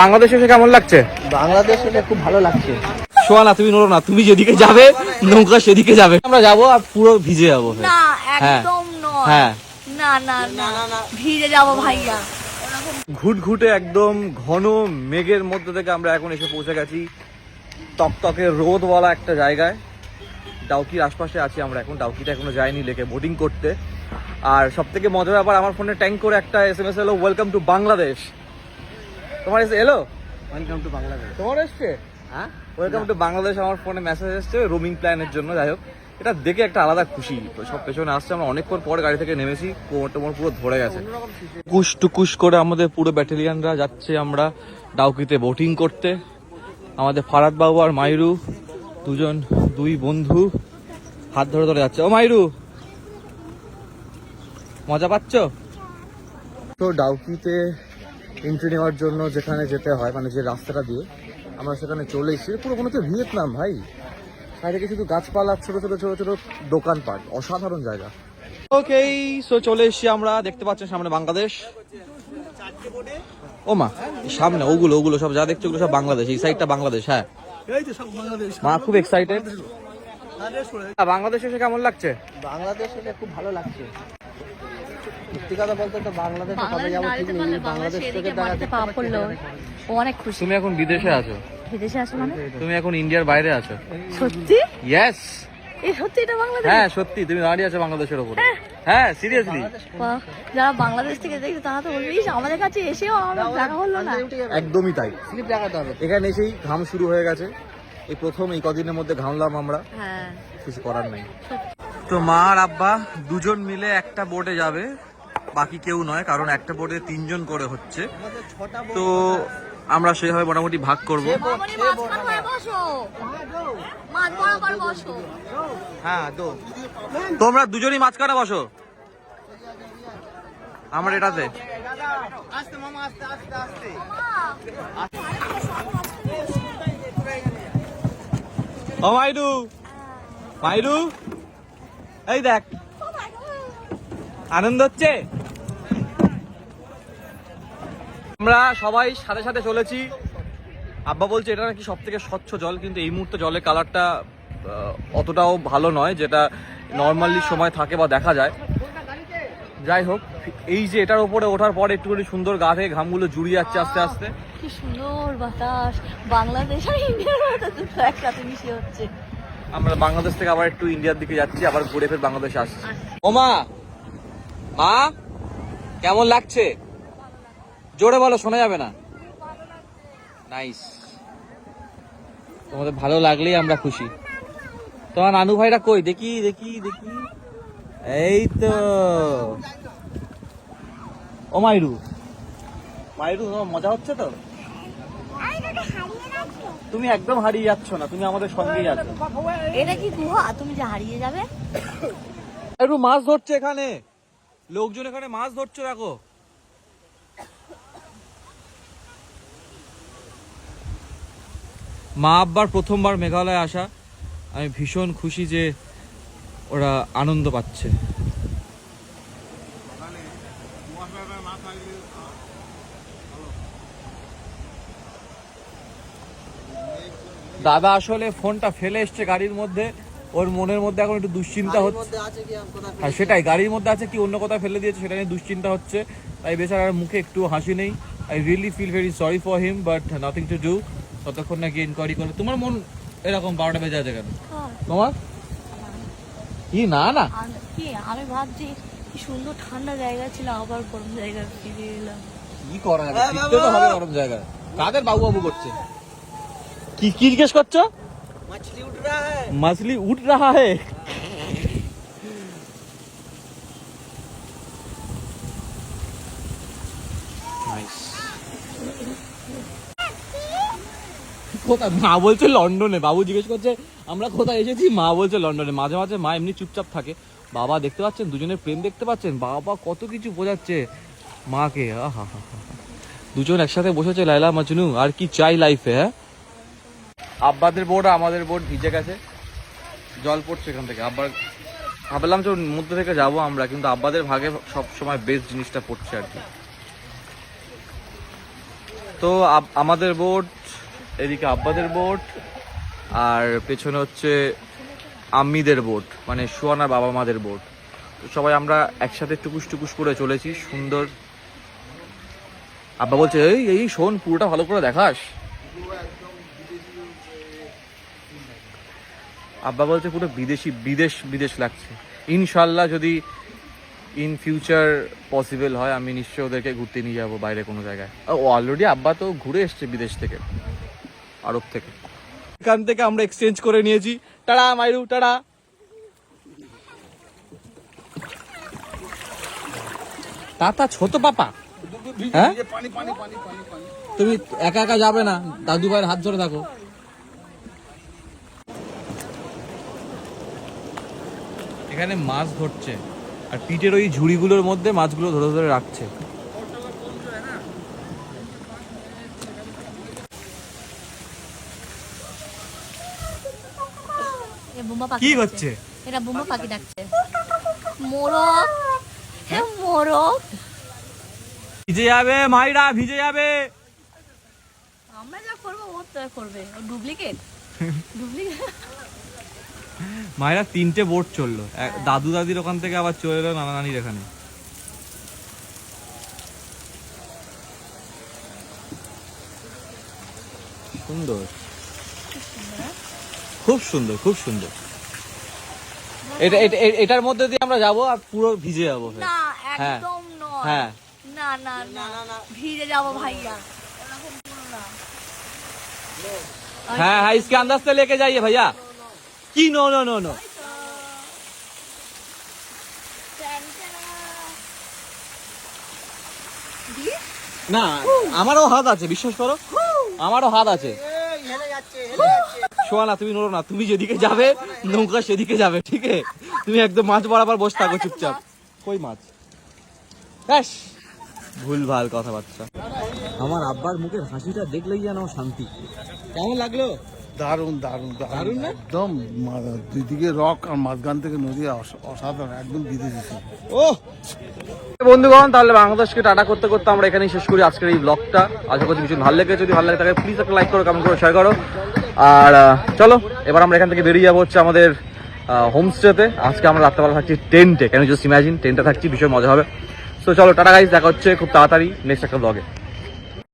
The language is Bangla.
বাংলাদেশ এসে কেমন লাগছে? বাংলাদেশ এটা খুব ভালো লাগছে। শোয়া না তুমি নড়ো না তুমি যেদিকে যাবে নৌকা সেদিকে যাবে। আমরা যাব আর পুরো ভিজে যাব। না একদম নয়। হ্যাঁ। না না না ভিজে যাব ভাইয়া। ঘুটঘুটে একদম ঘন মেঘের মধ্যে থেকে আমরা এখন এসে পৌঁছে গেছি তকতকে রোদওয়ালা একটা জায়গায়। ডাউকির আশপাশে আছি আমরা এখন। ডাউকিতে এখনও যাইনি লেকে বোটিং করতে। আর সব থেকে মজার ব্যাপার আমার ফোনে ট্যাঙ্ক করে একটা এস এম এস এলো ওয়েলকাম টু বাংলাদেশ তোমার এসে এলো? ওয়েলকাম টু বাংলাদেশ তোমার এসছে? হ্যাঁ? ওয়েলকাম টু বাংলাদেশ আমার ফোনে মেসেজ এসছে রোমিং প্ল্যানের জন্য যাই হোক। এটা দেখে একটা আলাদা খুশি। তো সব পেছনে আসছে আমরা অনেকক্ষণ পর গাড়ি থেকে নেমেছি কোমর টোমর পুরো ধরে গেছে। কুশ টুকুশ করে আমাদের পুরো ব্যাটালিয়ানরা যাচ্ছে আমরা ডাউকিতে বোটিং করতে। আমাদের ফারাদ বাবু আর মাইরু দুজন দুই বন্ধু হাত ধরে ধরে যাচ্ছে। ও মাইরু মজা পাচ্ছ? তো ডাউকিতে এন্ট্রি নেওয়ার জন্য যেখানে যেতে হয় মানে যে রাস্তাটা দিয়ে আমরা সেখানে চলে এসেছি। পুরো কোনো তো ভিয়েতনাম ভাই। চারিদিকে শুধু গাছপালা ছোট ছোট ছোট ছোট দোকানপাট অসাধারণ জায়গা। ওকে সো চলে এসেছি আমরা দেখতে পাচ্ছেন সামনে বাংলাদেশ। ও মা সামনে ওগুলো ওগুলো সব যা দেখছ ওগুলো সব বাংলাদেশ এই সাইডটা বাংলাদেশ হ্যাঁ। মা খুব এক্সাইটেড বাংলাদেশ এসে কেমন লাগছে? বাংলাদেশ এটা খুব ভালো লাগছে। সত্যি কথা বলতে তো বাংলাদেশে কবে বাংলাদেশ ঠিক নেই বাংলাদেশ থেকে মাটিতে পা পড়ল। ও অনেক খুশি। তুমি এখন বিদেশে আছো? বিদেশে আসে মানে? তুমি এখন ইন্ডিয়ার বাইরে আছো? সত্যি? ইয়েস এই সত্যি এটা বাংলাদেশ? হ্যাঁ সত্যি। তুমি দাঁড়িয়ে আছো বাংলাদেশের উপরে হ্যাঁ। সিরিয়াসলি যারা বাংলাদেশ থেকে দেখছে তারা তো বলবে "ইস, আমাদের কাছে এসেও আমাদের দেখা হলো না। একদমই তাই। স্লিপ লাগাতে হবে। এখানে এসেই ঘাম শুরু হয়ে গেছে। এই প্রথম এই কদিনের মধ্যে ঘামলাম আমরা। হ্যাঁ। কিছু করার নাই। তো মা আর আব্বা দুজন মিলে একটা বোটে যাবে। বাকি কেউ নয় কারণ একটা বোটে তিনজন করে হচ্ছে। তো আমরা সেভাবে মোটামুটি ভাগ করব। হয়ে হ্যাঁ তোমরা দুজনই মাঝখানে বসো। আমার এটাতে। ও মাইরু। মাইরু। এই দেখ। আনন্দ হচ্ছে? আমরা সবাই সাথে সাথে চলেছি। আব্বা বলছে এটা নাকি সব থেকে স্বচ্ছ জল? কিন্তু এই মুহূর্তে জলের কালারটা অতটাও ভালো নয় যেটা নর্মালি সময় থাকে বা দেখা যায়। যাই হোক এই যে এটার উপরে ওঠার পরে একটুখানি সুন্দর গা থেকে ঘামগুলো জুড়িয়ে যাচ্ছে আস্তে আস্তে। কি সুন্দর বাতাস। বাংলাদেশ আর ইন্ডিয়ার দুটো একসাথে মিশে হচ্ছে। আমরা বাংলাদেশ থেকে আবার একটু ইন্ডিয়ার দিকে যাচ্ছি আবার ঘুরে ফের বাংলাদেশে আসছি। ওমা মা কেমন লাগছে? জোরে বলো শোনা যাবে না? নাইস তোমাদের ভালো লাগলেই আমরা খুশি। তোমার নানু ভাইরা কই? দেখি দেখি দেখি। এই তো। ও মাইরু। মাইরু তোমার মজা হচ্ছে তো? তুমি একদম হারিয়ে যাচ্ছ না তুমি আমাদের সঙ্গেই আছো। এটা কি গুহা? তুমি যে হারিয়ে যাবে। একটু মাছ ধরছে এখানে। লোকজন এখানে মাছ ধরছে দেখো। মা আব্বার প্রথমবার মেঘালয় আসা আমি ভীষণ খুশি যে ওরা আনন্দ পাচ্ছে। দাদা আসলে ফোনটা ফেলে এসছে গাড়ির মধ্যে ওর মনের মধ্যে এখন একটু দুশ্চিন্তা হচ্ছে। হ্যাঁ সেটাই গাড়ির মধ্যে আছে কি অন্য কোথাও ফেলে দিয়েছে সেটা নিয়ে দুশ্চিন্তা হচ্ছে। তাই বেচারার মুখে একটু হাসি নেই। I really feel very sorry for him but nothing to do ততক্ষণ নাকি ইনকোয়ারি করল। তোমার মন এরকম বারোটা বেজে আছে কেন? হ্যাঁ। তোমার? কি না না। কি আমি ভাবছি কি সুন্দর ঠান্ডা জায়গা ছিল আবার গরম জায়গা ফিরে এলাম। কি করা গরম জায়গা কাদের বাবু বাবু করছে? কি কি জিজ্ঞেস করছ? মাছলি উঠ রাহা মাছলি উঠ কোথায়? মা বলছে লন্ডনে। বাবু জিজ্ঞেস করছে, আমরা কোথায় এসেছি? মা বলছে লন্ডনে। মাঝে মাঝে মা এমনি চুপচাপ থাকে। বাবা দেখতে পাচ্ছেন, দুজনের প্রেম দেখতে পাচ্ছেন। বাবা কত কিছু বোঝাচ্ছে মাকে। আহা, হা দুজন একসাথে বসেছে লাইলা মাজনু। আর কি চাই লাইফে হ্যাঁ? আব্বাদের বোর্ড আমাদের বোর্ড ভিজে গেছে। জল পড়ছে এখান থেকে। আব্বার, ভাবলাম যে মধ্যে থেকে যাব আমরা, কিন্তু আব্বাদের ভাগে সব সময় বেস্ট জিনিসটা পড়ছে আর কি। তো আমাদের বোট এদিকে আব্বাদের বোট, আর পেছনে হচ্ছে আম্মিদের বোট মানে সুয়ানার বাবা মাদের বোট। তো সবাই আমরা একসাথে টুকুস টুকুস করে চলেছি, সুন্দর। আব্বা বলছে, এই এই, শোন, পুরোটা ভালো করে দেখাস। আব্বা বলছে, পুরো বিদেশি, বিদেশ বিদেশ লাগছে। ইনশাল্লাহ যদি ইন ফিউচার পসিবল হয়, আমি নিশ্চয়ই ওদেরকে ঘুরতে নিয়ে যাব বাইরে কোনো জায়গায়। ও অলরেডি আব্বা তো ঘুরে এসছে বিদেশ থেকে। আরব থেকে। এখান থেকে আমরা এক্সচেঞ্জ করে নিয়েছি। টাড়া মাইরু টাড়া। তাতা ছোট পাপা। হ্যাঁ? তুমি একা একা যাবে না দাদু ভাইয়ের হাত ধরে থাকো। এখানে মাছ ধরছে আর পিঠের ওই ঝুড়িগুলোর মধ্যে মাছগুলো ধরে ধরে রাখছে। এ পাখি কি। হচ্ছে এটা পাখি ডাকছে। মোরগ। হ্যাঁ মোরগ। ভিজে যাবে মাইরা ভিজে যাবে। আমরা যা করব ও তো করবে। ও ডুপ্লিকেট? ডুপ্লিকেট? মায়েরা তিনটে বোট চলল। এক- দাদু দাদির ওখান থেকে আবার চলে এলো নানা নানির এখানে। সুন্দর। খুব সুন্দর খুব সুন্দর এটা এটা- এ- এটার মধ্যে দিয়ে আমরা যাবো আর পুরো ভিজে যাবো ফের। না হ্যাঁ। একদম নয় হ্যাঁ না না না ভিজে যাবো ভাইয়া এরকম করো না হ্যাঁ হ্যাঁ इसके अंदर से लेके जाइए भैया की नो नो नो नो না আমারও হাত আছে বিশ্বাস করো আমারও হাত আছে শোয়া না তুমি নড়ো না। তুমি যেদিকে যাবে নৌকা সেদিকে যাবে ঠিক আছে? তুমি একদম মাছ বরাবর বসে থাকো চুপচাপ। কই মাছ? ব্যাস ভুল ভালো কথাবার্তা। আমার আব্বার মুখের হাসিটা দেখলেই যেন শান্তি। কেমন লাগল? দারুণ দারুণ দারুণ। একদম দুদিকে রক আর মাঝখান থেকে নদী অস- অসাধারণ একদম বিদেশি ও বন্ধুগণ তাহলে বাংলাদেশকে টাটা করতে করতে আমরা এখানেই শেষ করি আজকের এই ব্লগটা আশা করছি ভীষণ ভালো লেগেছে। যদি ভালো লাগে তাহলে প্লিজ একটা লাইক করো কমেন্ট করো শেয়ার করো। আর চলো, এবার আমরা এখান থেকে বেরিয়ে যাব হচ্ছে আমাদের হোমস্টেতে আজকে আমরা রাত্রেবেলা থাকছি টেন্টে কেন জাস্ট ইমাজিন টেন্টে থাকছি, ভীষণ মজা হবে। সো চলো, টাটা গাইজ দেখা হচ্ছে খুব তাড়াতাড়ি নেক্সট একটা ব্লগে